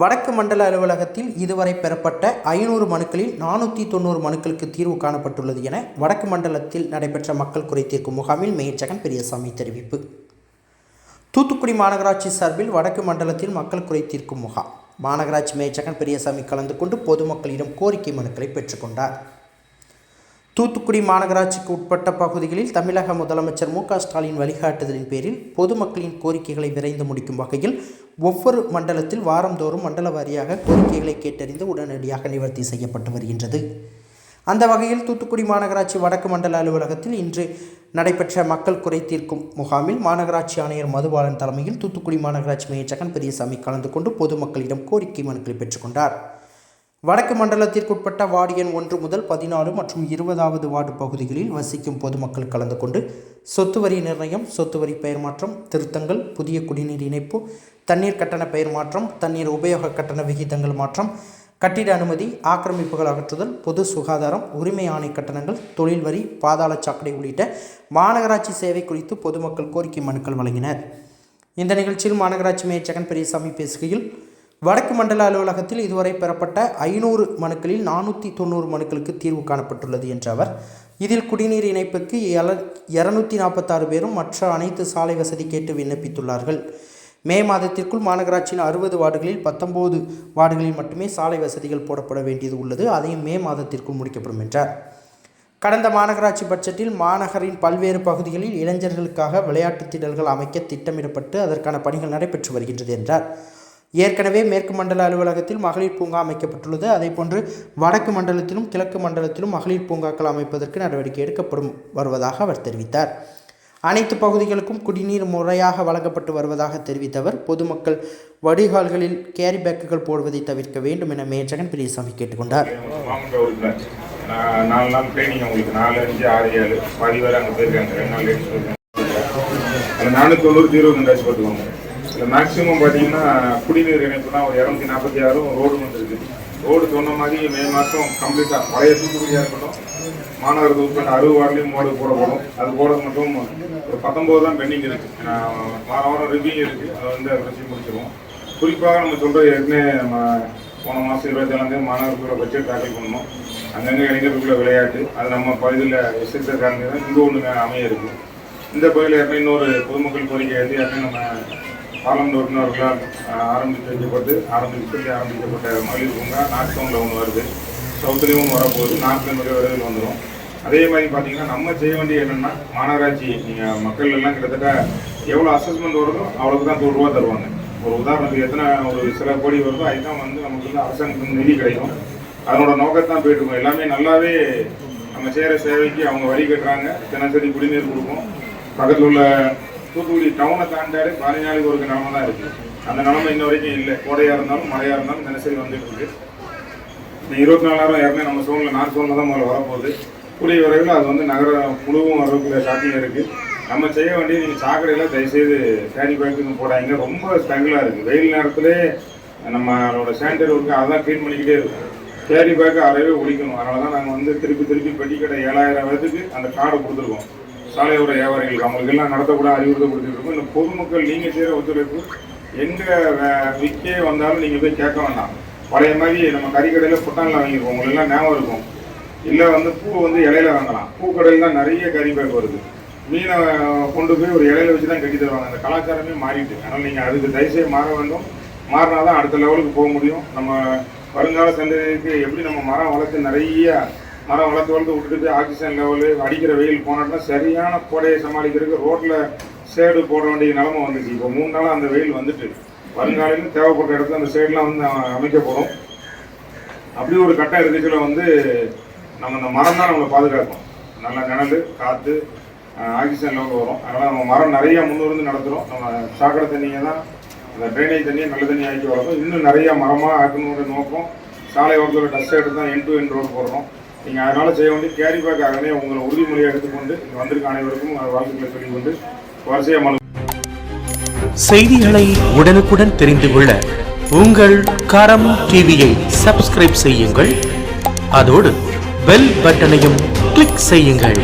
வடக்கு மண்டல அலுவலகத்தில் இதுவரை பெறப்பட்ட ஐநூறு மனுக்களில் நானூற்றி தொண்ணூறு மனுக்களுக்கு தீர்வு காணப்பட்டுள்ளது என வடக்கு மண்டலத்தில் நடைபெற்ற மக்கள் குறை தீர்க்கும் முகாமில் மேயர் ஜெகன் பெரியசாமி தெரிவிப்பு. தூத்துக்குடி மாநகராட்சி சார்பில் வடக்கு மண்டலத்தில் மக்கள் குறை தீர்க்கும் முகாம். மாநகராட்சி மேயர் ஜெகன் பெரியசாமி கலந்து கொண்டு பொதுமக்களிடம் கோரிக்கை மனுக்களை பெற்றுக்கொண்டார் தூத்துக்குடி மாநகராட்சிக்கு உட்பட்ட பகுதிகளில் தமிழக முதலமைச்சர் மு க ஸ்டாலின் வழிகாட்டுதலின் பேரில் பொதுமக்களின் கோரிக்கைகளை விரைந்து முடிக்கும் வகையில் ஒவ்வொரு மண்டலத்தில் வாரந்தோறும் மண்டல வாரியாக கோரிக்கைகளை கேட்டறிந்து உடனடியாக நிவர்த்தி செய்யப்பட்டு வருகின்றது. அந்த வகையில் தூத்துக்குடி மாநகராட்சி வடக்கு மண்டல அலுவலகத்தில் இன்று நடைபெற்ற மக்கள் குறை தீர்க்கும் முகாமில் மாநகராட்சி ஆணையர் மதுபாலன் தலைமையில் தூத்துக்குடி மாநகராட்சி மேயர் ஜெகன் பெரியசாமி கலந்து கொண்டு பொதுமக்களிடம் கோரிக்கை மனுக்களை பெற்றுக்கொண்டார் வடக்கு மண்டலத்திற்குட்பட்ட வார்டு எண் ஒன்று முதல் பதினாலு மற்றும் இருபதாவது வார்டு பகுதிகளில் வசிக்கும் பொதுமக்கள் கலந்து கொண்டு சொத்து வரி நிர்ணயம் சொத்து வரி பெயர் மாற்றம் திருத்தங்கள் புதிய குடிநீர் இணைப்பு தண்ணீர் கட்டண பெயர் மாற்றம் தண்ணீர் உபயோக கட்டண விகிதங்கள் மாற்றம் கட்டிட அனுமதி ஆக்கிரமிப்புகள் அகற்றுதல் பொது சுகாதாரம் உரிமை ஆணை கட்டணங்கள் தொழில் வரி பாதாள சாக்கடை உள்ளிட்ட மாநகராட்சி சேவை குறித்து பொதுமக்கள் கோரிக்கை மனுக்கள் வழங்கினர். இந்த நிகழ்ச்சியில் மாநகராட்சி மேயர் ஜெகன் பெரியசாமி பேசுகையில் வடக்கு மண்டல அலுவலகத்தில் இதுவரை பெறப்பட்ட ஐநூறு மனுக்களில் நானூற்றி தொண்ணூறு மனுக்களுக்கு தீர்வு காணப்பட்டுள்ளது என்ற அவர். இதில் குடிநீர் இணைப்புக்கு எல இரநூத்தி நாற்பத்தாறு பேரும் மற்ற அனைத்து சாலை வசதி கேட்டு விண்ணப்பித்துள்ளார்கள். மே மாதத்திற்குள் மாநகராட்சியின் அறுபது வார்டுகளில் பத்தொம்போது வார்டுகளில் மட்டுமே சாலை வசதிகள் போடப்பட வேண்டியது உள்ளது. அதையும் மே மாதத்திற்குள் முடிக்கப்படும் என்றார். கடந்த மாநகராட்சி பட்ஜெட்டில் மாநகரின் பல்வேறு பகுதிகளில் இளைஞர்களுக்காக விளையாட்டுத் திடல்கள் அமைக்க திட்டமிடப்பட்டு அதற்கான பணிகள் நடைபெற்று வருகின்றது என்றார். ஏற்கனவே மேற்கு மண்டல அலுவலகத்தில் மகளிர் பூங்கா அமைக்கப்பட்டுள்ளது. அதேபோன்று வடக்கு மண்டலத்திலும் கிழக்கு மண்டலத்திலும் மகளிர் பூங்காக்கள் அமைப்பதற்கு நடவடிக்கை எடுக்கப்படும் வருவதாக அவர் தெரிவித்தார். அனைத்து பகுதிகளுக்கும் குடிநீர் முறையாக வழங்கப்பட்டு வருவதாக தெரிவித்த அவர் பொதுமக்கள் வடிகால்களில் கேரி பேக்குகள் போடுவதை தவிர்க்க வேண்டும் என மேஜகன் பிரியசாமி கேட்டுக்கொண்டார். நாலு நாள் ட்ரைனிங் அவங்களுக்கு நாலு அஞ்சு ஆறு ஏழு பாதி அங்கே போயிருக்காங்க ரெண்டு நாள் போயிருக்காங்க நானூற்றி தொண்ணூறு ஜீரோ ரெண்டாச்சு போட்டுக்கோங்க. இல்லை மேக்ஸிமம் பார்த்தீங்கன்னா குடிநீர் இணைப்பு தான் ஒரு இரநூத்தி நாற்பத்தி ஆறும் ரோடு வந்துருக்கு ரோடு சொன்ன மாதிரி மே மாதம் கம்ப்ளீட்டாக பழைய தூத்துக்குடியாக இருக்கட்டும் மாநகரத்து உட்பட்ட அறுபது வார்டுலையும் மோடு போடப்படும். அது போட மட்டும் ஒரு பத்தொம்போது தான் பெண்டிங் இருக்குது வாரம் வாரம் ரிவ்யூ இருக்குது அதை வந்து அதை வச்சு முடிச்சிருவோம். குறிப்பாக நம்ம சொல்கிற ஏற்கனவே நம்ம போன மாதம் இருபத்தேழாந்தேதி மாணவர்களோட பட்ஜெட் தாக்கல் பண்ணோம். அங்கங்கே இளைஞர்களுக்குள்ள விளையாட்டு அது நம்ம பகுதியில் எஸ்எஸ்ஆர் காரணம் தான் இங்கே ஒன்று அமைய இருக்குது இந்த பகுதியில் ஏற்கனவே இன்னொரு பொதுமக்கள் கோரிக்கை வந்து ஏற்கனவே நம்ம பார்லமெண்ட் உறுப்பினர்களால் ஆரம்பித்து வைக்கப்பட்டு ஆரம்பித்து ஆரம்பிக்கப்பட்ட மகளிர் பூங்கா நார்த்தவங்களில் ஒன்று வருது. சவுத்துலேயும் வரப்போகுது. நார்த்தில் மிக விரைவில் வந்துடும் அதே மாதிரி பார்த்தீங்கன்னா நம்ம செய்ய வேண்டிய என்னென்னா மாநகராட்சி நீங்கள் மக்கள் எல்லாம் கிட்டத்தட்ட எவ்வளோ அசஸ்மெண்ட் வருதோ அவ்வளோக்கு தான் நூறு ரூபா தருவாங்க. ஒரு உதாரணத்துக்கு எத்தனை ஒரு சில கோடி வருதோ அதுதான் வந்து நமக்கு வந்து அரசாங்கத்துக்கு நிதி கிடைக்கும். அதனோட நோக்கத்தான் போயிட்டு இருக்கும். எல்லாமே நல்லாவே நம்ம செய்கிற சேவைக்கு அவங்க வரி கட்டுறாங்க தினசரி குடிநீர் கொடுக்கும் பக்கத்தில் உள்ள தூத்துக்குடி டவுனை தாண்டாலே பதினஞ்சு நாளைக்கு ஒரு நிலமை தான் இருக்குது அந்த நிலமை இன்ன வரைக்கும் இல்லை. கோடையாக இருந்தாலும் மழையாக இருந்தாலும் தினசரி வந்துட்டு இருக்கு. இந்த இருபத்தி நாலாயிரம் ஏற்கனவே நம்ம சோனில் நார்த் சோனில் தான் முதல்ல வரப்போகுது. கூடிய விரைவில் அது வந்து நகர முழுவும் வரக்கூடிய சாத்தியம் இருக்குது நம்ம செய்ய வேண்டியது நீங்கள் சாக்கடையில் தயவுசெய்து கேரி பேக்குன்னு போடாங்க ரொம்ப ஸ்ட்ரகிளாக இருக்குது வெயில் நேரத்திலே நம்மளோட சானிடரி ஒர்க்கு அதான் க்ளீன் பண்ணிக்கிட்டே இருக்கும். கேரி பேக்கு அறவே ஒழிக்கணும். அதனால தான் நாங்கள் வந்து திருப்பி திருப்பி பெட்டிக்கடை ஏழாயிரம் பேத்துக்கு அந்த கார்டு கொடுத்துருக்கோம். சாலையோர வியாபாரிகள் அவங்களுக்கு எல்லாம் நடத்தக்கூட அறிவுறுத்த கொடுத்துட்டு இருக்கோம் இந்த பொதுமக்கள் நீங்கள் செய்கிற ஒத்துழைப்பு எங்கே விற்கே வந்தாலும் நீங்கள் போய் கேட்க வேண்டாம். பழைய மாதிரி நம்ம கறிக்கடையில் புட்டானில் வாங்கியிருக்கோம். உங்களுக்கு எல்லாம் ஞாபகம் இருக்கும். இல்லை வந்து பூ வந்து இலையில வாங்கலாம். பூக்கடையில் தான் நிறைய கறி பேக் வருது. மீனை கொண்டு போய் ஒரு இலையில வச்சு தான் கட்டி தருவாங்க. அந்த கலாச்சாரமே மாறிட்டு. ஆனால் நீங்கள் அதுக்கு தயவுசெய்து மாற வேண்டும். மாறினா தான் அடுத்த லெவலுக்கு போக முடியும். நம்ம வருங்கால சந்ததிக்கு எப்படி நம்ம மரம் வளர்த்து நிறைய மரம் வளர்த்து வளர்த்து விட்டுட்டு போய் ஆக்சிஜன் லெவலு அடிக்கிற வெயில் போனோம்னா சரியான கோடையை சமாளிக்கிறதுக்கு ரோட்டில் சேடு போட வேண்டிய நிலமை வந்துச்சு. இப்போ மூணு நாளாக அந்த வெயில் வந்துட்டு. வருங்காலையில் தேவைப்பட்ட இடத்துல அந்த சைடெலாம் வந்து அமைக்கப்படும் அப்படி ஒரு கட்டம் இருக்குச்சுல வந்து நம்ம இந்த மரம் தான் நம்மளை பாதுகாக்கும். நல்ல நிழல் காற்று ஆக்சிஜன் லெவல் வரும். அதனால் நம்ம மரம் நிறையா முன்னிருந்து நடத்துகிறோம் நம்ம சாக்கடை தண்ணியை தான் அந்த ட்ரைனேஜ் தண்ணியை நல்ல தண்ணி ஆக்கி வளர்க்கும் இன்னும் நிறையா மரமாக ஆக்கணுன்ற நோக்கம் சாலை ஓரத்தில் டஸ்ட் எடுத்து தான் என் டு என் ரோடு போடுறோம். நீங்கள் அதனால் செய்ய வேண்டிய கேரி பேக் ஆகனே உங்களை உறுதிமொழியை எடுத்துக்கொண்டு இங்கே வந்திருக்க அனைவருக்கும் வாழ்த்துக்களை சொல்லிக்கொண்டு வரிசையாக மனு செய்திகளை உடனுக்குடன் தெரிந்து கொள்ள உங்கள் கரம் டிவியை சப்ஸ்கிரைப் செய்யுங்கள். அதோடு பெல் பட்டனையும் கிளிக் செய்யுங்கள்.